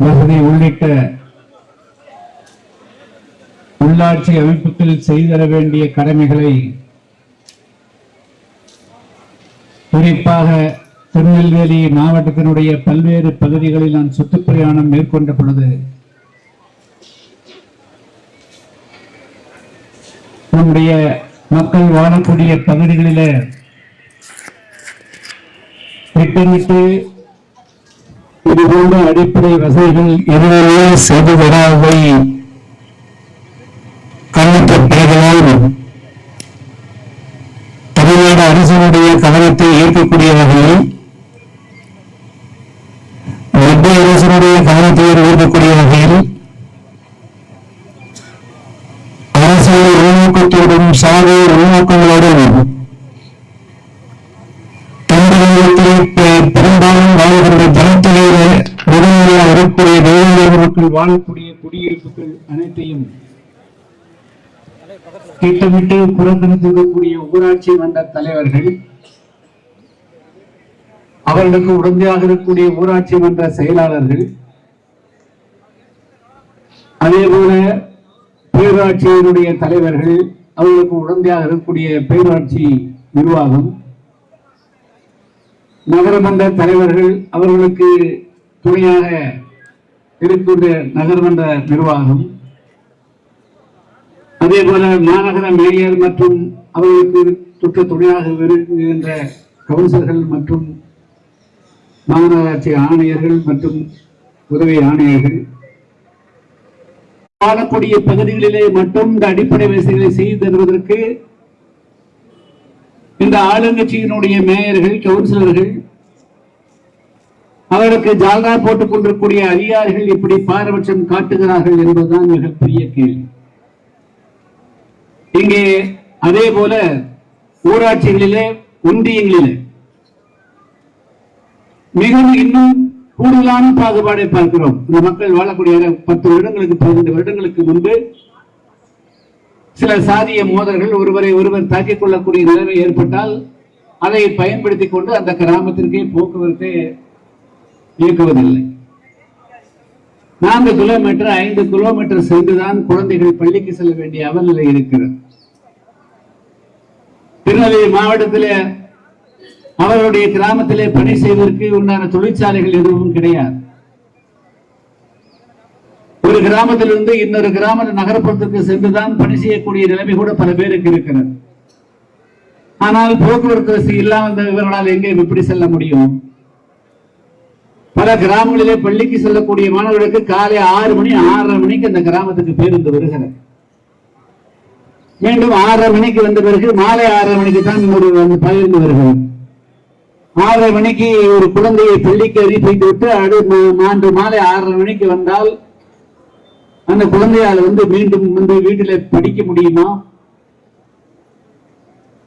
வசதி உள்ளிட்ட உள்ளாட்சி அமைப்புகள் செய்தர வேண்டிய கடமைகளை குறிப்பாக திருநெல்வேலி மாவட்டத்தினுடைய பல்வேறு பகுதிகளில் நான் சுற்றுப்பிரயாணம் மேற்கொண்ட பொழுது நம்முடைய மக்கள் வாழக்கூடிய பகுதிகளில் திட்டமிட்டு இது போன்ற அடிப்படை வசதிகள் எதுவுமே செய்து தராததை கண்ணிட்ட பிறகுதான். தமிழ்நாடு அரசினுடைய கவனத்தை ஈர்க்கக்கூடிய வாழக்கூடிய குடியிருப்புகள் அனைத்தையும் திட்டமிட்டு புறக்கணித்திருக்கக்கூடிய ஊராட்சி மன்ற தலைவர்கள் அவர்களுக்கு உடந்தையாக இருக்கக்கூடிய ஊராட்சி மன்ற செயலாளர்கள் அதே போல பேரூராட்சியினுடைய தலைவர்கள் அவர்களுக்கு உடந்தையாக இருக்கக்கூடிய பேரூராட்சி நிர்வாகம் நகரமன்ற தலைவர்கள் அவர்களுக்கு துணையாக இருக்கின்ற நகர்மன்ற நிர்வாகம். அதே போல மாநகர மேயர் மற்றும் அவர்களுக்கு துற்ற துணையாக இருக்கின்ற கவுன்சிலர்கள் மற்றும் மாநகராட்சி ஆணையர்கள் மற்றும் உதவி ஆணையர்கள். வாழக்கூடிய பகுதிகளிலே மட்டும் இந்த அடிப்படை வசதிகளை செய்து தருவதற்கு இந்த ஆளுங்கட்சியினுடைய மேயர்கள் கவுன்சிலர்கள் அவருக்கு ஜால்ரா போட்டுக் கொண்டிருக்கூடிய அதிகாரிகள் இப்படி பாரபட்சம் காட்டுகிறார்கள் என்பதுதான் மிகப்பெரிய கேள்வி. இங்கே அதே போல ஊராட்சிகளிலே ஒன்றியங்களிலே மிகவும் இன்னும் கூடுதலான பாகுபாடை பார்க்கிறோம். இந்த மக்கள் வாழக்கூடிய பத்து வருடங்களுக்கு பதினைந்து வருடங்களுக்கு முன்பு சில சாதிய மோதல்கள் ஒருவரை ஒருவர் தாக்கிக் கொள்ளக்கூடிய நிலைமை ஏற்பட்டால் அதை பயன்படுத்திக் கொண்டு அந்த கிராமத்திற்கே போக்குவரத்தை இயக்குவதில்லை நான்கு கிலோமீட்டர் ஐந்து கிலோமீட்டர் சென்றுதான் குழந்தைகள் பள்ளிக்கு செல்ல வேண்டிய அவநிலை இருக்கிறது. திருநெல்வேலி மாவட்டத்திலே அவருடைய கிராமத்திலே பணி செய்வதற்கு உண்டான தொழிற்சாலைகள் எதுவும் கிடையாது. ஒரு கிராமத்திலிருந்து இன்னொரு கிராம நகரப்புறத்துக்கு சென்றுதான் பணி செய்யக்கூடிய நிலைமை கூட பல பேருக்கு இருக்கிறது. ஆனால் போக்குவரத்து வசதி இல்லாமல் இவர்களால் எங்கே எப்படி செல்ல முடியும்? பல கிராமங்களிலே பள்ளிக்கு செல்லக்கூடிய மாணவர்களுக்கு காலை ஆறு மணி ஆறரை மணிக்கு அந்த கிராமத்துக்கு பேருந்து வருகிறது. மீண்டும் ஆறரை மணிக்கு வந்த பிறகு மாலை ஆறரை மணிக்கு தான் ஒரு பகிர்ந்து பேருந்து வருகிறது. ஆறரை மணிக்கு ஒரு குழந்தையை பள்ளிக்கு அனுப்பிட்டு விட்டு அடுத்து மாண்டு மாலை ஆறரை மணிக்கு வந்தால் அந்த குழந்தையால் வந்து மீண்டும் வந்து வீட்டில படிக்க முடியுமா?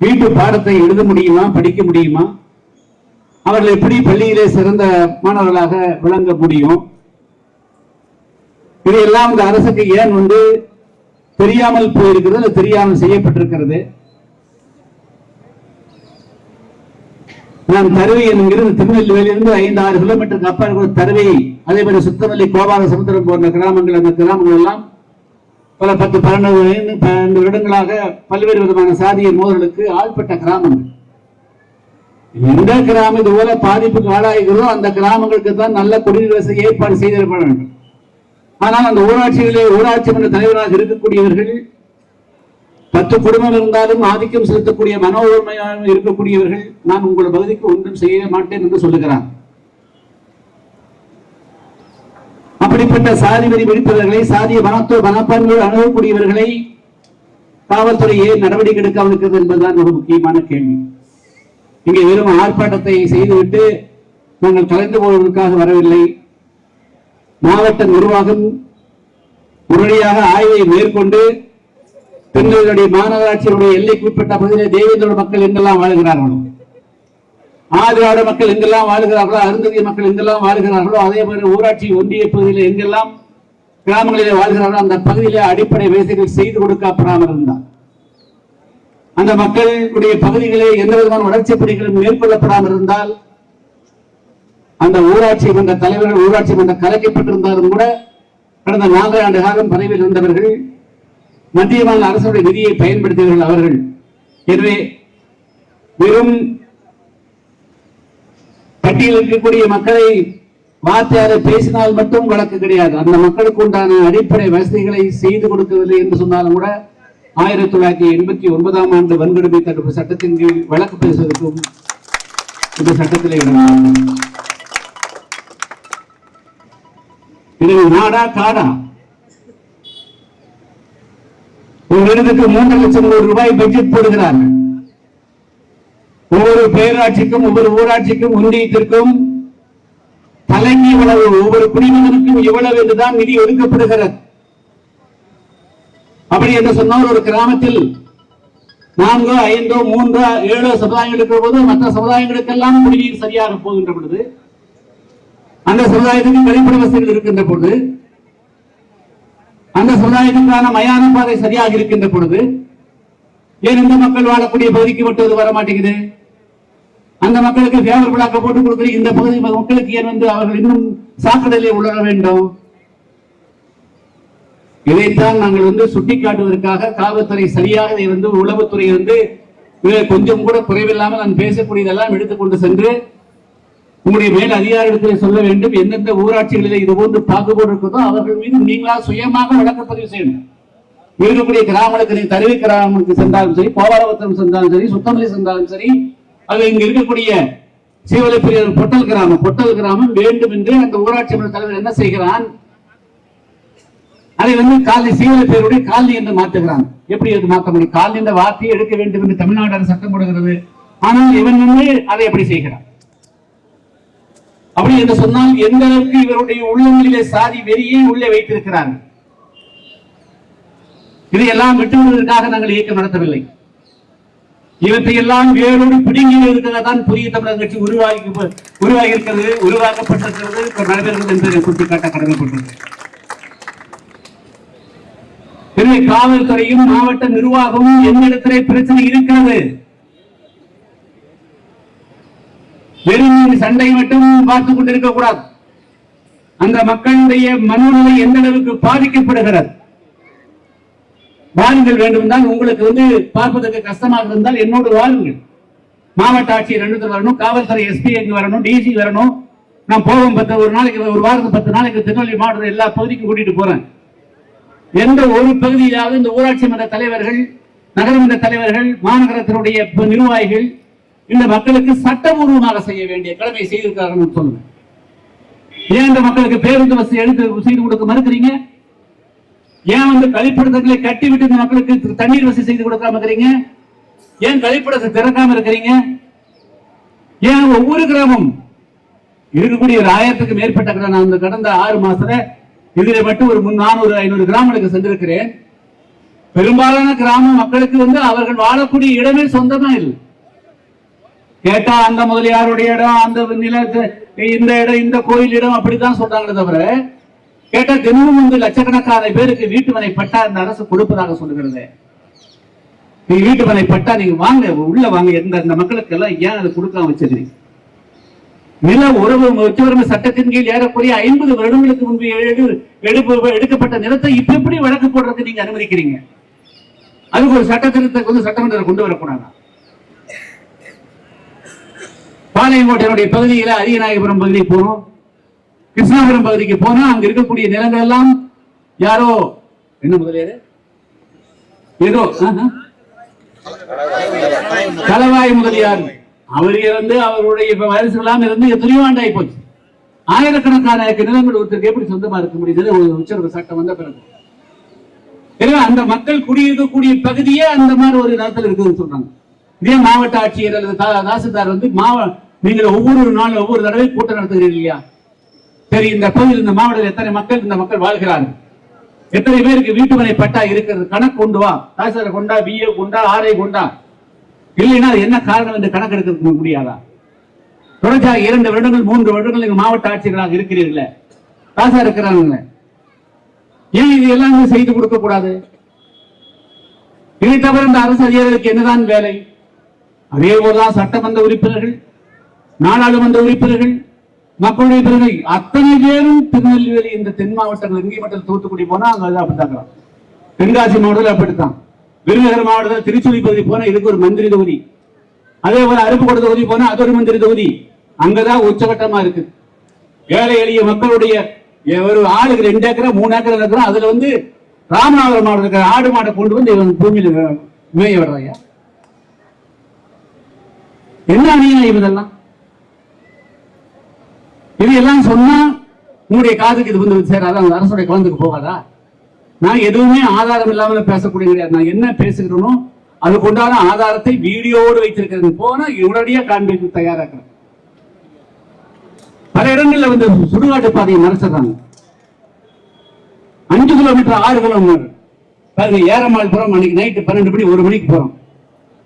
வீட்டு பாடத்தை எழுத முடியுமா? படிக்க முடியுமா? அவர்கள் எப்படி பள்ளியிலே சிறந்த மாணவர்களாக விளங்க முடியும்? இதையெல்லாம் இந்த அரசுக்கு ஏன் வந்து தெரியாமல் போயிருக்கிறது தெரியாமல் செய்யப்பட்டிருக்கிறது? நான் தருவை என்கிறது திருநெல்வேலியிலிருந்து ஐந்து ஆறு கிலோமீட்டருக்கு அப்பா இருக்கிற தருவை அதே மாதிரி சுத்தமல்லி கோபால சமுத்திரம் போன்ற கிராமங்கள் அந்த கிராமங்கள் எல்லாம் பல பத்து பன்னெண்டு பன்னெண்டு வருடங்களாக பல்வேறு விதமான சாதிய மோதலுக்கு ஆள்பட்ட கிராமங்கள். எந்த கிராமம் இது போல பாதிப்புக்கு ஆளாகிறதோ அந்த கிராமங்களுக்கு தான் நல்ல குடிநீர் வசதி ஏற்பாடு செய்திருக்க வேண்டும். ஆனால் அந்த ஊராட்சிகளிலே ஊராட்சி மன்ற தலைவராக இருக்கக்கூடியவர்கள் பத்து குடும்பம் இருந்தாலும் ஆதிக்கம் செலுத்தக்கூடிய மனோர்மையாக இருக்கக்கூடியவர்கள் நான் உங்கள் பகுதிக்கு ஒன்றும் செய்ய மாட்டேன் என்று சொல்லுகிறார். அப்படிப்பட்ட சாதி வரி வெடிப்பவர்களை சாதிய மனத்தோ மனப்பான்மையோடு அணுகக்கூடியவர்களை காவல்துறையே நடவடிக்கை எடுக்காமல் இருக்கிறது என்பதுதான் ஒரு முக்கியமான கேள்வி. இங்கே வெறும் ஆர்ப்பாட்டத்தை செய்துவிட்டு நாங்கள் கலந்து கொள்வதற்காக வரவில்லை. மாவட்ட நிர்வாகம் உடனடியாக ஆய்வை மேற்கொண்டு பெண்களுடைய மாநகராட்சியினுடைய எல்லைக்குட்பட்ட பகுதியில் தேவேந்திரோட மக்கள் எங்கெல்லாம் வாழ்கிறார்களோ ஆதிராட மக்கள் எங்கெல்லாம் வாழ்கிறார்களோ அருந்ததிய மக்கள் எங்கெல்லாம் வாழ்கிறார்களோ அதே மாதிரி ஊராட்சி ஒன்றிய பகுதியில் எங்கெல்லாம் கிராமங்களிலே வாழ்கிறார்களோ அந்த பகுதியிலே அடிப்படை வசதிகள் செய்து கொடுக்கப்படாமல் இருந்தார் அந்த மக்களுடைய பகுதிகளிலே எந்த விதமான வளர்ச்சி பணிகளும் மேற்கொள்ளப்படாமல் இருந்தால் அந்த ஊராட்சி மன்ற தலைவர்கள் ஊராட்சி மன்றம் கலைக்கப்பட்டிருந்தாலும் கூட கடந்த நான்கு ஆண்டு காலம் பதவியில் இருந்தவர்கள் மத்திய மாநில அரசுடைய நிதியை பயன்படுத்தியவர்கள் அவர்கள். எனவே வெறும் பட்டியல் இருக்கக்கூடிய மக்களை வார்த்தையார பேசினால் மட்டும் வழக்கு கிடையாது. அந்த மக்களுக்கு உண்டான அடிப்படை வசதிகளை செய்து கொடுக்கவில்லை என்று சொன்னாலும் கூட ஆயிரத்தி தொள்ளாயிரத்தி எண்பத்தி ஒன்பதாம் ஆண்டு வன்கொடுமை தடுப்பு சட்டத்தின் கீழ் வழக்கு பேசுவதற்கும் இந்த சட்டத்தில் இடம் நாடா காடா. ஒரு இடத்துக்கு மூன்று லட்சம் கோடி ரூபாய் பட்ஜெட் போடுகிறார்கள். ஒவ்வொரு பேராட்சிக்கும் ஒவ்வொரு ஊராட்சிக்கும் ஒன்றியத்திற்கும் தலைமை இவ்வளவு ஒவ்வொரு குடிமகனுக்கும் இவ்வளவு என்றுதான் நிதி ஒதுக்கப்படுகிறது. அப்படி என்று சொன்னால் ஒரு கிராமத்தில் நான்கோ ஐந்தோ மூன்றோ ஏழோ சமுதாயங்கள் இருக்கிற போது மற்ற சமுதாயங்களுக்கெல்லாம் குடிநீர் சரியாக போகின்ற பொழுது அந்த சமுதாயத்துக்கு கழிப்பிட வசதிகள் இருக்கின்ற பொழுது அந்த சமுதாயத்துக்கான மயான பாதை சரியாக இருக்கின்ற பொழுது ஏன் இந்த மக்கள் வாழக்கூடிய பகுதிக்கு மட்டும் அது வர மாட்டேங்குது? அந்த மக்களுக்கு ஃபேவர் ஆக்க போட்டு கொடுக்குற இந்த பகுதி மக்களுக்கு ஏன் வந்து அவர்கள் இன்னும் சாக்கடையிலே உணர வேண்டும்? இதைத்தான் நாங்கள் வந்து சுட்டிக்காட்டுவதற்காக காவல்துறை சரியாக இதை வந்து உளவுத்துறை வந்து கொஞ்சம் கூட குறைவில்லாமல் நான் பேசக்கூடியதெல்லாம் எடுத்துக்கொண்டு சென்று உங்களுடைய மேல் அதிகாரிடத்தில் சொல்ல வேண்டும். எந்தெந்த ஊராட்சிகளில் இது போன்று பாகுபாடு இருக்குதோ அவர்கள் மீது நீங்களா சுயமாக வழக்கு பதிவு செய்யணும். இருக்கக்கூடிய கிராமங்களுக்கு தருவி கிராமத்துக்கு சென்றாலும் சரி கோபாலபுரம் சென்றாலும் சரி சுத்தமல்லி சென்றாலும் சரி அது இங்க இருக்கக்கூடிய சீவலப்பிரியர் பொட்டல் கிராமம். பொட்டல் கிராமம் வேண்டும் என்று அந்த ஊராட்சி தலைவர் என்ன செய்கிறான்? அதை வந்து காலி சீவல பேருடைய காலி என்று மாற்றுகிறான். எப்படி அது மாற்ற முடியும்? காலி என்ற வார்த்தையை எடுக்க வேண்டும் என்று தமிழ்நாடு அரசு சட்டம் போடுகிறது. ஆனால் இவன் வந்து அதை எப்படி செய்கிறான்? அப்படி என்று சொன்னால் எந்த அளவுக்கு இவருடைய உள்ளங்களிலே சாதி வெறியை உள்ளே வைத்திருக்கிறார்கள் இதையெல்லாம் விட்டுவிடுவதற்காக நாங்கள் இயக்கம் நடத்தவில்லை. இவற்றையெல்லாம் வேரோடு பிடுங்கி இருக்கிறதான் புதிய தமிழர் கட்சி உருவாகி உருவாகி இருக்கிறது உருவாக்கப்பட்டிருக்கிறது நடைபெறுகிறது என்று சுட்டிக்காட்ட கடமைப்பட்டது எனவே காவல்துறையும் மாவட்ட நிர்வாகமும் என்னிடத்திலே பிரச்சனை இருக்கிறது. வெறும் சண்டை மட்டும் பார்த்துக் கொண்டிருக்க கூடாது. அந்த மக்களுடைய மனநிலை எந்த அளவுக்கு பாதிக்கப்படுகிறது? வாருங்கள் வேண்டும் தான் உங்களுக்கு வந்து பார்ப்பதற்கு கஷ்டமாக இருந்தால் என்னோடு வாருங்கள். மாவட்ட ஆட்சியர் ரெண்டு வரணும் காவல்துறை எஸ்பி வரணும் டிசி வரணும். நான் போவோம் பத்து ஒரு நாளைக்கு ஒரு வாரத்துக்கு பத்து நாளைக்கு திருநெல்வேலி மாவட்டத்தில் எல்லா பகுதிக்கும் கூட்டிட்டு போறேன். எந்த ஒரு பகுதியிலாவது இந்த ஊராட்சி மன்ற தலைவர்கள் நகரமன்ற தலைவர்கள் மாநகரத்தினுடைய நிர்வாகிகள் இந்த மக்களுக்கு சட்டபூர்வமாக செய்ய வேண்டிய கடமை செய்திருக்கிறார்கள் சொல்லுங்க. ஏன் இந்த மக்களுக்கு பேருந்து வசதி எடுத்து செய்து கொடுக்க மறுக்கிறீங்க? ஏன் வந்து கழிப்பிடங்களை கட்டிவிட்டு இந்த மக்களுக்கு தண்ணீர் வசதி செய்து கொடுக்காம இருக்கிறீங்க? ஏன் கழிப்பிடத்தை திறக்காம இருக்கிறீங்க? ஏன் ஒவ்வொரு கிராமம் இருக்கக்கூடிய ஒரு ஆயிரத்துக்கு மேற்பட்ட கிராமம் கடந்த ஆறு மாசத்துல இதுல மட்டும் ஒரு நானூறு ஐநூறு கிராமங்களுக்கு சென்றிருக்கிறேன். பெரும்பாலான கிராம மக்களுக்கு வந்து அவர்கள் வாழக்கூடிய இடமே சொந்தமா இல்லை. கேட்டா அந்த முதலியாருடைய இடம் அந்த நிலத்து இந்த இடம் இந்த கோயில் இடம் அப்படித்தான் சொல்றாங்களே தவிர கேட்டா தினமும் வந்து லட்சக்கணக்கான பேருக்கு வீட்டு மனை பட்டா இந்த அரசு கொடுப்பதாக சொல்லுகிறது. நீங்க வீட்டு மனை பட்டா நீங்க வாங்க உள்ள வாங்க எந்த இந்த மக்களுக்கு எல்லாம் ஏன் அதை கொடுக்காம வச்சிருக்கீங்க நில உறவு உச்சவரம்பு சட்டத்தின் கீழ் ஏறக்குறைய ஐம்பது வருடங்களுக்கு முன்பு எடுப்பு- எடுக்கப்பட்ட நிலத்தை இப்ப எப்படி வழக்கு போடுறதுக்கு நீங்க அனுமதிக்கிறீங்க? அதுக்கு ஒரு சட்ட திருத்தத்தை வந்து சட்டமன்றத்தில் கொண்டு வரக்கூடாதா? பாளையங்கோட்டையினுடைய பகுதியில அரியநாயகபுரம் பகுதிக்கு போனோம் கிருஷ்ணாபுரம் பகுதிக்கு போனா அங்க இருக்கக்கூடிய நிலங்கள் எல்லாம் யாரோ என்ன முதலியாரு? ஏதோ கலவாய் முதலியார். அவர் இருந்து அவருடைய இப்ப வயசு எல்லாம் இருந்து எத்தனையோ ஆண்டாய் போச்சு. ஆயிரக்கணக்கான நிலங்கள் ஒருத்தருக்கு எப்படி சொந்தமா இருக்க முடியுது ஒரு உச்சரவு சட்டம் வந்த பிறகு. ஏன்னா அந்த மக்கள் குடியிருக்கக்கூடிய பகுதியே அந்த மாதிரி ஒரு இடத்துல இருக்குதுன்னு சொல்றாங்க. இதே மாவட்ட ஆட்சியர் அல்லது தாசுதார் தாசில்தார் வந்து மாவ நீங்கள் ஒவ்வொரு நாள் ஒவ்வொரு தடவை கூட்டம் நடத்துகிறீர்கள் இல்லையா? சரி இந்த பகுதியில் இந்த மாவட்டத்தில் எத்தனை மக்கள் இந்த மக்கள் வாழ்கிறார்கள்? எத்தனை பேருக்கு வீட்டுமனை பட்டா இருக்கிறது? கணக்கு கொண்டு வா. தாசில்தார் கொண்டா பிஏ கொண்டா ஆர்ஐ கொண்டா. இல்லைன்னா அது என்ன காரணம் என்று கணக்கெடுக்க முடியாதா? தொடர்ச்சியாக இரண்டு வருடங்கள் மூன்று வருடங்கள் நீங்க மாவட்ட ஆட்சியர்களாக இருக்கிறீர்கள. ராசா இருக்கிறாங்க ஏன் இது எல்லாம் செய்து கொடுக்க கூடாது இதை தவிர இந்த அரசு அதிகாரிகளுக்கு என்னதான் வேலை? அதே போலதான் சட்டமன்ற உறுப்பினர்கள் நாடாளுமன்ற உறுப்பினர்கள் மக்களுடைய பிரதிநிதி அத்தனை பேரும் திருநெல்வேலி இந்த தென் மாவட்டங்கள் இங்கே மட்டும் தூத்துக்குடி போனா அங்க அப்படித்தாங்க தென்காசி மாவட்டத்தில் அப்படித்தான். விருதுநகர் மாவட்டத்தில் திருச்சுழி பகுதி போனா இதுக்கு ஒரு மந்திரி தொகுதி. அதே போல அருப்புக்கோட்டை தொகுதி போனா அது ஒரு மந்திரி தொகுதி. அங்கதான் உச்சகட்டமா இருக்கு. ஏழை எளிய மக்களுடைய ஒரு ஆளுக்கு ரெண்டு ஏக்கரா மூணு ஏக்கரா இருக்கிறோம். அதுல வந்து ராமநாதபுரம் மாவட்டத்தில் இருக்கிற ஆடு மாடை கொண்டு வந்து இவன் பூமியில மேய விடுறாங்க. என்ன அநியாயம் இதெல்லாம்? இது எல்லாம் சொன்னா உங்களுடைய காதுக்கு இது வந்து சேராதா? அந்த அரசுடைய குழந்தைக்கு போகாதா? நான் எதுவுமே ஆதாரம் இல்லாம பேசக்கூடிய கிடையாது. நான் என்ன பேசுகிறேனோ அதுக்கு உண்டான ஆதாரத்தை வீடியோவோடு வைத்திருக்கிறேன். போனா உடனடியா காண்பிக்க தயாராக்கிறேன் பல இடங்கள்ல வந்து சுடுகாட்டு பாதையை மறைச்சிடுறாங்க. அஞ்சு கிலோமீட்டர் ஆறு கிலோமீட்டர். பாருங்க ஏறமாள் புறம். அன்னைக்கு நைட்டு பன்னெண்டு மணி ஒரு மணிக்கு போறோம்.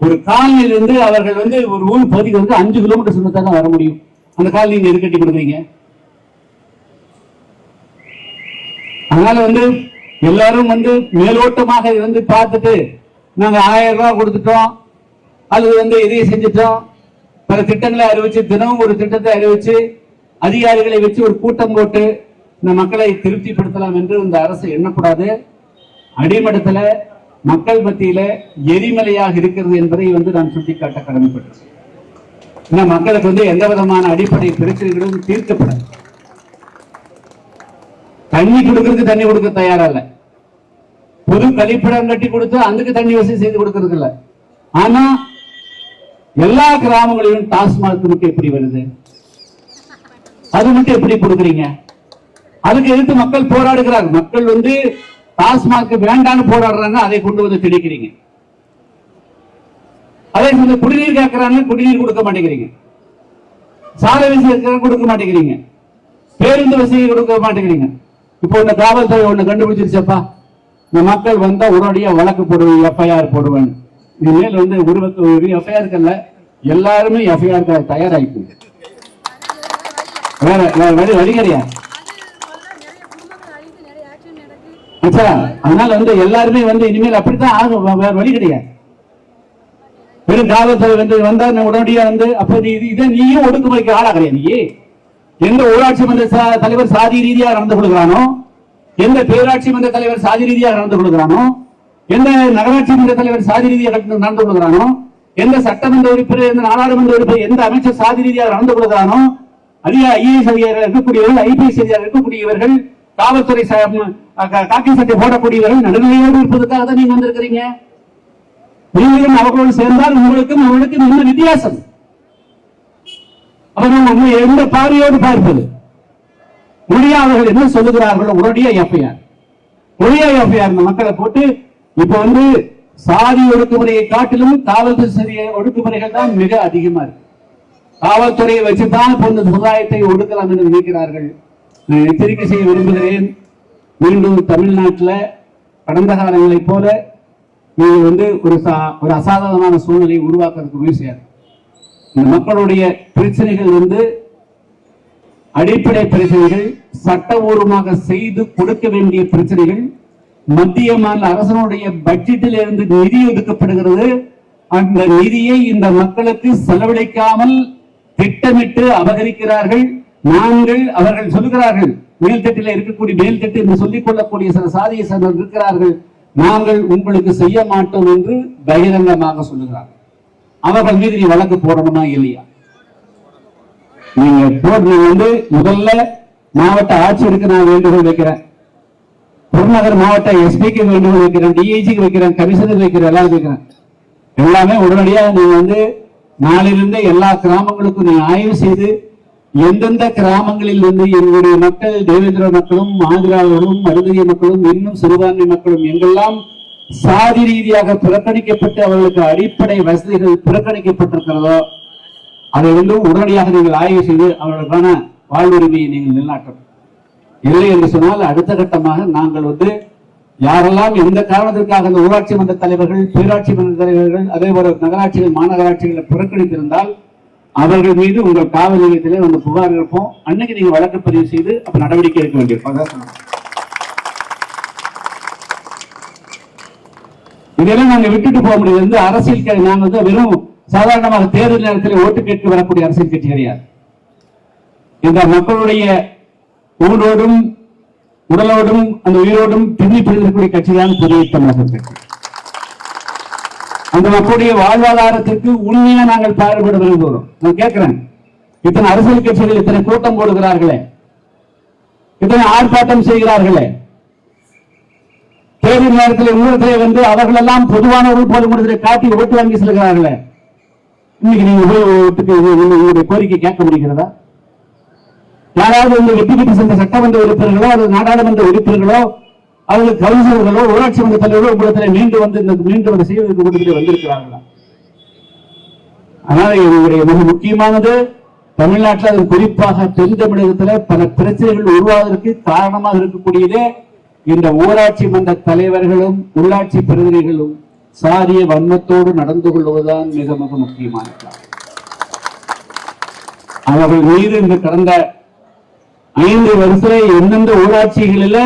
ஒரு காலனில இருந்து அவர்கள் வந்து ஒரு ஊர் பகுதிக்கு வந்து அஞ்சு கிலோமீட்டர் சொந்தத்தான் தான் வர முடியும். அந்த காலனி நீங்க எது கட்டி கொடுக்குறீங்க? அதனால வந்து எல்லாரும் வந்து மேலோட்டமாக வந்து பார்த்துட்டு நாங்க ஆயிரம் ரூபாய் கொடுத்துட்டோம். அது வந்து இதையும் செஞ்சுட்டோம். பல திட்டங்களை அறிவிச்சு தினமும் ஒரு திட்டத்தை அறிவிச்சு அதிகாரிகளை வச்சு ஒரு கூட்டம் போட்டு இந்த மக்களை திருப்திப்படுத்தலாம் என்று இந்த அரசு எண்ணக்கூடாது. அடிமட்டத்துல மக்கள் மத்தியில எரிமலையாக இருக்கிறது என்பதை வந்து நான் சுட்டிக்காட்ட கடமைப்பட்டிருக்கேன். மக்களுக்கு வந்து எந்த விதமான அடிப்படை பிரச்சனைகளும் தீர்க்கப்படாது. தண்ணி கொடுக்கறதுக்கு தண்ணி கொடுக்க தயாரா இல்ல புது கழிப்பிடம் கட்டி கொடுத்து அதுக்கு தண்ணி வசதி செய்து கொடுக்கறது இல்ல. ஆனா எல்லா கிராமங்களிலும் டாஸ்மாக் மட்டும் எப்படி வருது? அது மட்டும் எப்படி கொடுக்குறீங்க? அதுக்கு எதிர்த்து மக்கள் போராடுகிறார். மக்கள் வந்து டாஸ்மாக் வேண்டான்னு போராடுறாங்க அதை கொண்டு வந்து திணிக்கிறீங்க. அதே வந்து குடிநீர் கேட்கறாங்க குடிநீர் கொடுக்க மாட்டேங்கிறீங்க. சாலை வசதி கொடுக்க மாட்டேங்கிறீங்க. பேருந்து வசதி கொடுக்க மாட்டேங்கிறீங்க. இப்போ இந்த காவல்துறை ஒண்ணு கண்டுபிடிச்சிருச்சப்பா. இந்த மக்கள் வந்தா உடனடியா வழக்கு போடுவேன் எஃப்ஐஆர் போடுவேன். இனிமேல் வந்து உருவத்து ஒரு எஃப்ஐஆர் எல்லாருமே எஃப்ஐஆர் தயாராயிட்டு வேற வேற வழி வழி கிடையாது ஆச்சா அதனால வந்து எல்லாருமே வந்து இனிமேல் அப்படித்தான் ஆகும். வேற வழி கிடையாது வெறும் காவல்துறை வந்து வந்தா உடனடியா வந்து அப்ப நீ இது- இதை நீயும் ஒடுக்குமுறைக்கு ஆளாகிறியா நீ? எந்த ஊராட்சி மன்ற தலைவர் சாதி ரீதியாக நடந்து கொள்கிறானோ எந்த பேராட்சி மன்ற தலைவர் சாதி ரீதியாக நடந்து கொள்கிறானோ எந்த நகராட்சி மன்ற தலைவர் சாதி ரீதியாக நடந்து- கொடுக்கிறானோ கொள்கிறானோ எந்த சட்டமன்ற உறுப்பினர் எந்த நாடாளுமன்ற உறுப்பினர் எந்த அமைச்சர் சாதி ரீதியாக நடந்து கொள்கிறானோ அதிக ஐஏஎஸ் அதிகாரிகள் இருக்கக்கூடியவர்கள் ஐபிஎஸ் அதிகாரிகள் இருக்கக்கூடியவர்கள் காவல்துறை ச- காக்கி சட்டை போடக்கூடியவர்கள் நடுநிலையோடு இருப்பதற்காக தான் நீங்க வந்திருக்கிறீங்க. நீங்களும் அவர்களோடு சேர்ந்தால் உங்களுக்கும் அவர்களுக்கும் இன்னும் வித்தியாசம். அப்ப எந்த பார்வையோடு பார்ப்பது? மொழியாளர்கள் அவர்கள் என்ன சொல்லுகிறார்களோ உடனடியா எஃப்ஐஆர். ஒழியா எஃப்ஐஆர் இந்த மக்களை போட்டு இப்ப வந்து சாதி ஒடுக்குமுறையை காட்டிலும் காவல்துறை ஒடுக்குமுறைகள் தான் மிக அதிகமா இருக்கு. காவல்துறையை வச்சுதான் இப்ப சமுதாயத்தை ஒடுக்கலாம் என்று நினைக்கிறார்கள். நான் எச்சரிக்கை செய்ய விரும்புகிறேன். மீண்டும் தமிழ்நாட்டில் கடந்த காலங்களைப் போல நீங்க வந்து ஒரு சா- ஒரு அசாதாரணமான சூழ்நிலையை உருவாக்குறதுக்கு முயற்சி மக்களுடைய பிரச்சனைகள் வந்து அடிப்படை பிரச்சனைகள் சட்டபூர்வமாக செய்து கொடுக்க வேண்டிய பிரச்சனைகள் மத்திய மாநில அரசனுடைய பட்ஜெட்டில் இருந்து நிதி ஒதுக்கப்படுகிறது. அந்த நிதியை இந்த மக்களுக்கு செலவழிக்காமல் திட்டமிட்டு அபகரிக்கிறார்கள். நாங்கள் அவர்கள் சொல்கிறார்கள் மேல்தட்டில் இருக்கக்கூடிய மேல்தட்டு என்று சொல்லிக் கொள்ளக்கூடிய சில சாதியை சார்ந்தவர்கள் இருக்கிறார்கள். நாங்கள் உங்களுக்கு செய்ய மாட்டோம் என்று பகிரங்கமாக சொல்லுகிறார்கள். அவர்கள் மீது நீ வழக்கு போடணுமா இல்லையா? நீங்க போடுறது வந்து முதல்ல மாவட்ட ஆட்சியருக்கு நான் வேண்டுகோள் வைக்கிறேன். புறநகர் மாவட்ட எஸ்பிக்கு வேண்டுகோள் வைக்கிறேன் டிஐஜிக்கு வைக்கிறேன் கமிஷனர் வைக்கிறேன் எல்லாரும் வைக்கிறேன். எல்லாமே உடனடியாக நீங்க வந்து நாளிலிருந்து எல்லா கிராமங்களுக்கும் நீங்க ஆய்வு செய்து எந்தெந்த கிராமங்களில் வந்து எங்களுடைய மக்கள் தேவேந்திர மக்களும் ஆந்திராவிலும் மருதகிரி மக்களும் இன்னும் சிறுபான்மை மக்களும் எங்கெல்லாம் சாதி ரீதியாக புறக்கணிக்கப்பட்டு அவர்களுக்கு அடிப்படை வசதிகள் புறக்கணிக்கப்பட்டிருக்கிறதோ அதை வந்து உடனடியாக நீங்கள் ஆய்வு செய்து அவர்களுக்கான வாழ்வுரிமையை நீங்கள் நிலைநாட்டணும். இல்லை என்று சொன்னால் அடுத்த கட்டமாக நாங்கள் வந்து யாரெல்லாம் எந்த காரணத்திற்காக அந்த ஊராட்சி மன்ற தலைவர்கள் பேராட்சி மன்ற தலைவர்கள் அதே போல நகராட்சிகள் மாநகராட்சிகளை புறக்கணித்திருந்தால் அவர்கள் மீது உங்கள் காவல் நிலையத்திலே வந்து புகார் இருப்போம். அன்னைக்கு நீங்க வழக்கு பதிவு செய்து அப்ப நடவடிக்கை எடுக்க வேண்டியிருக்கும். இதெல்லாம் நாங்க விட்டுட்டு போக முடியாது. வந்து அரசியல் க- நாங்க வந்து வெறும் சாதாரணமாக தேர்தல் நேரத்தில் ஓட்டு கேட்டு வரக்கூடிய அரசியல் கட்சி கிடையாது. இந்த மக்களுடைய ஊரோடும் உடலோடும் அந்த உயிரோடும் பின்னி பிரிந்திருக்கக்கூடிய கட்சி தான் புதிய தமிழக கட்சி. அந்த மக்களுடைய வாழ்வாதாரத்திற்கு உண்மையா நாங்கள் பாடுபட விரும்புகிறோம். நான் கேட்கிறேன். இத்தனை அரசியல் கட்சிகள் இத்தனை கூட்டம் போடுகிறார்களே. இத்தனை ஆர்ப்பாட்டம் செய்கிறார்களே. தேர்தல் நேரத்தில் ஊரத்திலே வந்து அவர்கள் எல்லாம் பொதுவான போல முடிவதை காட்டி ஓட்டு வாங்கி செல்கிறார்களே. இன்னைக்கு நீங்க போய் ஓட்டுக்கு உங்களுடைய கோரிக்கை கேட்க முடிகிறதா? யாராவது இந்த வெற்றி பெற்று சென்ற சட்டமன்ற உறுப்பினர்களோ அல்லது நாடாளுமன்ற உறுப்பினர்களோ அல்லது கவுன்சிலர்களோ ஊராட்சி மன்ற தலைவர்களோ உங்களிடத்தில் மீண்டு வந்து இந்த மீண்டு வந்து செய்வதற்கு கூட்டத்தில் வந்திருக்கிறார்களா? ஆனால் எங்களுடைய மிக முக்கியமானது. தமிழ்நாட்டில் அது குறிப்பாக தென் தமிழகத்தில் பல பிரச்சனைகள் உருவாவதற்கு காரணமாக இருக்கக்கூடியதே இந்த ஊராட்சி மன்ற தலைவர்களும் உள்ளாட்சி பிரதிநிதிகளும் சாரிய வன்மத்தோடு நடந்து கொள்வதுதான் மிக மிக முக்கியமான அவர்கள் மீது இந்த கடந்த ஐந்து வருஷத்துல எந்தெந்த ஊராட்சிகளில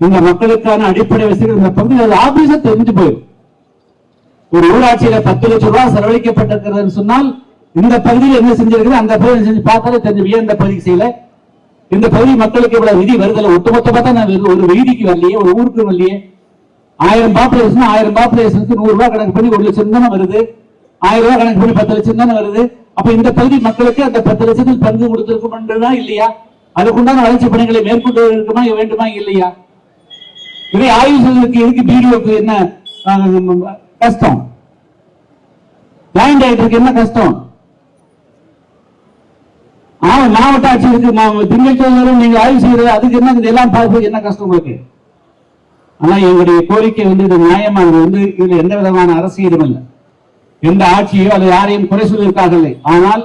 இந்த மக்களுக்கான அடிப்படை வசதிகள் இந்த பகுதியில் ஆபீஸ தெரிஞ்சு போயிடும் ஒரு ஊராட்சியில பத்து லட்சம் ரூபாய் செலவழிக்கப்பட்டிருக்கிறதுன்னு சொன்னால் இந்த பகுதியில் என்ன செஞ்சிருக்கிறது அந்த பகுதியில் செஞ்சு பார்த்தாலே தெரிஞ்சு ஏன் இந்த பகுதிக்கு செய்யல? இந்த பகுதி மக்களுக்கு இவ்வளவு நிதி வருதல ஒட்டுமொத்தமா தான் ஒரு- ஒரு வீதிக்கு வரலையே ஒரு ஊருக்கு வரலையே. ஆயிரம் பாப்புலேஷன் ஆயிரம் பாப்புலேஷனுக்கு நூறு ரூபாய் கணக்கு பண்ணி ஒரு லட்சம் தானே வருது. ஆயிரம் ரூபாய் கணக்கு பண்ணி பத்து லட்சம் தானே வருது. அப்ப இந்த பகுதி மக்களுக்கு அந்த பத்து லட்சத்தில் பங்கு கொடுத்திருக்குமா இல்லையா? அதுக்குண்டான வளர்ச்சி பணிகளை மேற்கொண்டு இருக்குமா வேண்டுமா இல்லையா? இதை ஆய்வு செய்வதற்கு எதுக்கு பிடிஓக்கு என்ன கஷ்டம்? ஜாயிண்ட் ஆயிட்டு என்ன கஷ்டம்? ஆனா மாவட்ட ஆட்சியருக்கு திங்கட்கிழமை திங்கள் நீங்க ஆய்வு செய்யறது அதுக்கு என்ன எல்லாம் பார்ப்பது என்ன கஷ்டம் உங்களுக்கு? ஆனா எங்களுடைய கோரிக்கை வந்து இது நியாயமானது வந்து இதுல எந்த விதமான அரசியலும் இல்லை. எந்த ஆட்சியோ அல்லது யாரையும் குறை சொல்வதற்காக இல்லை ஆனால்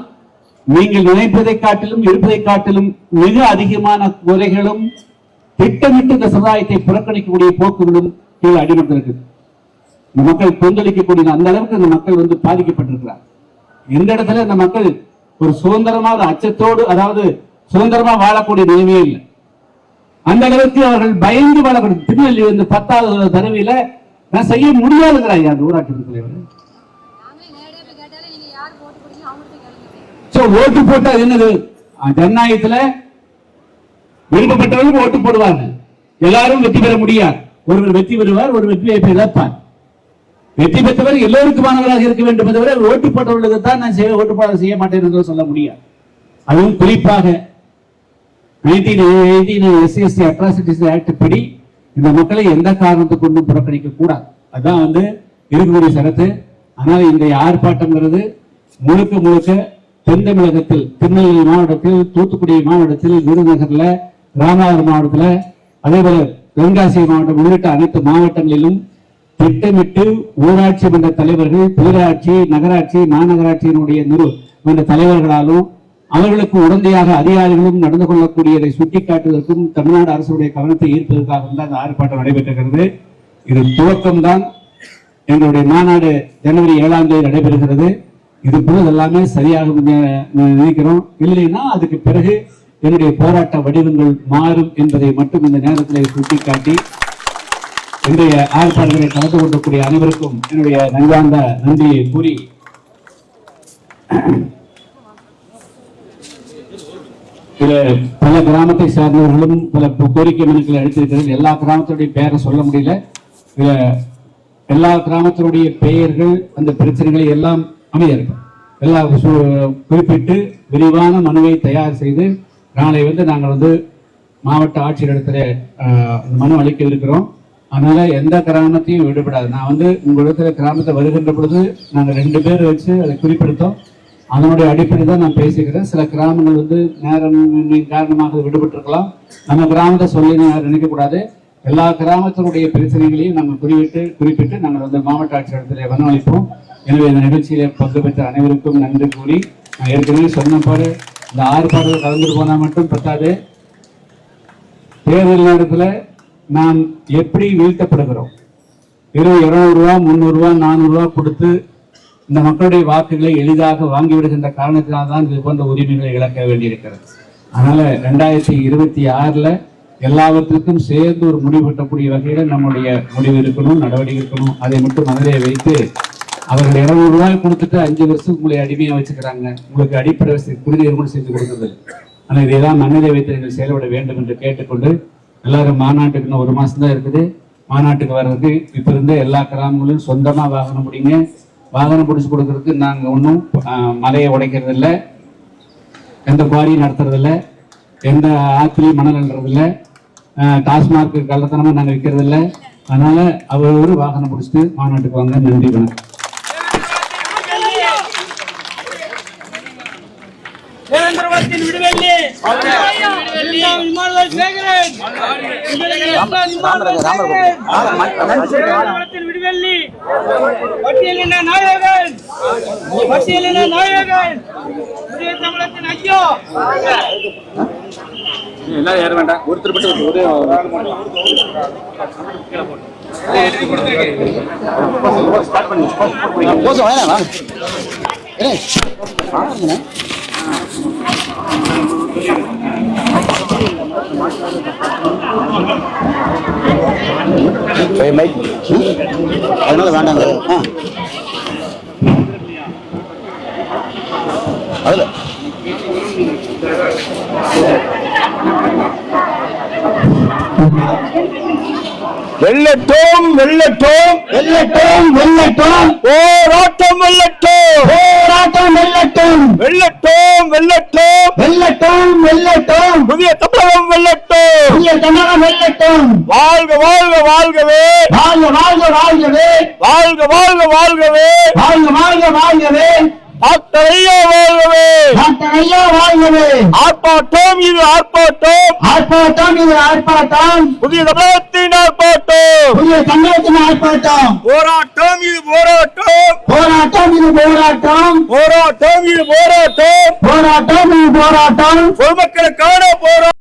நீங்கள் நினைப்பதை காட்டிலும் இருப்பதை காட்டிலும் மிக அதிகமான குறைகளும் திட்டமிட்டு இந்த சமுதாயத்தை புறக்கணிக்கக்கூடிய போக்குகளும் கீழே அடிபட்டிருக்கு இந்த மக்கள் கொந்தளிக்கக்கூடிய அந்த அளவுக்கு இந்த மக்கள் வந்து பாதிக்கப்பட்டிருக்கிறார். எந்த இடத்துல இந்த மக்கள் ஒரு சுதந்திரமா அச்சத்தோடு அதாவது சுதந்திரமா வாழக்கூடிய நிலைமையே இல்லை. அந்த அளவுக்கு அவர்கள் பயந்து வாழக்கூடிய திருநெல்வேலி வந்து பத்தாவது தடவையில நான் செய்ய முடியாதுங்கிறாங்க அந்த ஊராட்சி தலைவர். போட்டு சோ ஓட்டு போட்டா அது என்னது ஜனநாயகத்துல விருப்பப்பட்டவர்கள் ஓட்டு போடுவாங்க. எல்லாரும் வெற்றி பெற முடியாது. ஒருவர் வெற்றி பெறுவார் ஒரு வெற்றி வாய்ப்பை இழப்பார். வெற்றி பெற்றவர் எல்லோருக்குமானவராக இருக்க வேண்டும் தவிர ஓட்டு போட்டவர்களுக்கு தான் நான் செய்ய ஓட்டு போட செய்ய மாட்டேன் என்று சொல்ல முடியாது. அதுவும் குறிப்பாக nineteen eighteen SC ST atrocities act படி இந்த மக்களை எந்த காரணத்தை கொண்டும் புறக்கணிக்க கூடாது. அதுதான் வந்து இருக்கக்கூடிய சரத்து. ஆனால் இந்த ஆர்ப்பாட்டம்ங்கிறது முழுக்க முழுக்க தென் தமிழகத்தில் திருநெல்வேலி மாவட்டத்தில் தூத்துக்குடி மாவட்டத்தில் விருதுநகர்ல ராமநாதபுரம் மாவட்டத்தில் அதே போல தென்காசி மாவட்டம் உள்ளிட்ட அனைத்து மாவட்டங்களிலும் திட்டமிட்டு ஊராட்சி மன்ற தலைவர்கள் பேராட்சி நகராட்சி மாநகராட்சியினுடைய நிறு மன்ற தலைவர்களாலும் அவர்களுக்கு உடந்தையாக அதிகாரிகளும் நடந்து கொள்ளக்கூடியதை சுட்டிக்காட்டுவதற்கும் தமிழ்நாடு அரசுடைய கவனத்தை ஈர்ப்பதற்காக தான் இந்த ஆர்ப்பாட்டம் நடைபெற்றிருக்கிறது. இது துவக்கம்தான். எங்களுடைய மாநாடு ஜனவரி ஏழாம் தேதி நடைபெறுகிறது. இது போல எல்லாமே சரியாக நினைக்கிறோம். இல்லைன்னா அதுக்கு பிறகு என்னுடைய போராட்ட வடிவங்கள் மாறும் என்பதை மட்டும் இந்த நேரத்தில் சுட்டிக்காட்டி இன்றைய ஆர்ப்பாட்டத்தில் கலந்து கொள்ளக்கூடிய அனைவருக்கும் என்னுடைய நன்றார்ந்த நன்றியை கூறி. பல கிராமத்தை சார்ந்தவர்களும் பல கோரிக்கை மனுக்களை அளித்திருக்கிறது. எல்லா கிராமத்துடைய பெயரை சொல்ல முடியல. எல்லா கிராமத்தினுடைய பெயர்கள் அந்த பிரச்சனைகளை எல்லாம் அமைய எல்லா எல்லாம் குறிப்பிட்டு விரிவான மனுவை தயார் செய்து நாளை வந்து நாங்கள் வந்து மாவட்ட ஆட்சியரிடத்தில் மனு அளிக்க இருக்கிறோம். அதனால எந்த கிராமத்தையும் விடுபடாது. நான் வந்து உங்களிடத்துல கிராமத்தை வருகின்ற பொழுது நாங்கள் ரெண்டு பேர் வச்சு அதை குறிப்பிடுத்தோம். அதனுடைய அடிப்படை தான் நான் பேசிக்கிறேன். சில கிராமங்கள் வந்து நேரம் காரணமாக விடுபட்டிருக்கலாம். நம்ம கிராமத்தை சொல்லி நான் நினைக்கக்கூடாது. எல்லா கிராமத்தினுடைய பிரச்சனைகளையும் நாங்கள் குறிப்பிட்டு குறிப்பிட்டு நாங்கள் வந்து மாவட்ட ஆட்சியரிடத்தில் வனவளிப்போம் எனவே இந்த நிகழ்ச்சியில் பங்கு பெற்ற அனைவருக்கும் நன்றி கூறி நான் ஏற்கனவே சொன்ன இந்த இந்த ஆர்ப்பாட்டத்தில் கலந்துட்டு போனால் மட்டும் பத்தாது. தேர்தல் நேரத்தில் நாம் எப்படி வீழ்த்தப்படுகிறோம்? வெறும் இருநூறு ரூபா நானூறுரூவா கொடுத்து இந்த மக்களுடைய வாக்குகளை எளிதாக வாங்கிவிடுகின்ற காரணத்தினால் தான் இது போன்ற உரிமைகளை இழக்க வேண்டியிருக்கிறது. அதனால் ரெண்டாயிரத்தி இருபத்தி ஆறில் எல்லாவற்றுக்கும் சேர்ந்து ஒரு முடிவு கட்டக்கூடிய வகையில் நம்முடைய முடிவு இருக்கணும் நடவடிக்கை இருக்கணும். அதை மட்டும் மனதிலே வைத்து அவர்கள் இருநூறு ரூபாய் கொடுத்துட்டு அஞ்சு வருஷம் உங்களை அடிமையாக வச்சுக்கிறாங்க. உங்களுக்கு அடிப்படை வசதி குடிநீர் கூட செஞ்சு கொடுக்குறது. ஆனால் இதையெல்லாம் மனதிலே வைத்து நீங்கள் செயல்பட வேண்டும் என்று கேட்டுக்கொண்டு எல்லாரும் மாநாட்டுக்கு இன்னும் ஒரு மாசம் தான் இருக்குது. மாநாட்டுக்கு வர்றதுக்கு இப்ப இருந்தே எல்லா கிராமங்களும் சொந்தமா வாகனம் பிடிங்க. வாகனம் பிடிச்சு கொடுக்கறதுக்கு நாங்க ஒன்றும் மலையை உடைக்கிறது இல்லை எந்த குவாரியும் நடத்துறதில்ல. எந்த ஆற்றுலையும் மணல் அள்ளுறது இல்ல அஹ், டாஸ்மார்க் கள்ளத்தனமா நாங்க விற்கிறது அதனால அவர் ஒரு வாகனம் பிடிச்சிட்டு மாநாட்டுக்கு வாங்க. நன்றி வணக்கம். விடுதலை விடுதலை பட்டியலின நாயகன் பட்டியலின நாயகன் தமிழத்தின் ஐயோ போதும் வேணாம் வாங்க ஏய், வாங்கண்ணே. ஏய், மைக். ம்? அதனால வேண்டாங்க. ஆ. அதுல. வெள்ளட்டும் வெள்ளட்டும் வெள்ளட்டும் வெள்ளட்டும் போராட்டம் வெள்ளட்டும் போராட்டம் வெள்ளட்டும் வெள்ளட்டும் வெள்ளட்டும். வெள்ளட்டும் வெள்ளட்டும். புதிய தமிழகம் வெள்ளட்டும். புதிய தமிழகம் வெள்ளட்டும். வாழ்க வாழ்க வாழ்கவே. வாழ்க வாழ்க வாழ்கவே. வாழ்க வாழ்க வாழ்கவே. வாழ்க வாழ்க வாழ்கவே. டாக்டர் ஐயா வாழ்கவே. டாக்டர் ஐயா வாழ்கவே. ஆர்ப்பாட்டம் இது ஆர்ப்பாட்டம். ஆர்ப்பாட்டம் இது ஆர்ப்பாட்டம். புதிய தமிழகத்தின் ஆர்ப்பாட்டம். புதிய தமிழகத்தின் ஆர்ப்பாட்டம். போராட்டம் இது போராட்டம். போராட்டம் இது போராட்டம். போராட்டம் இது போராட்டம். போராட்டம் இது போராட்டம். பொதுமக்களுக்கான போராட்டம்.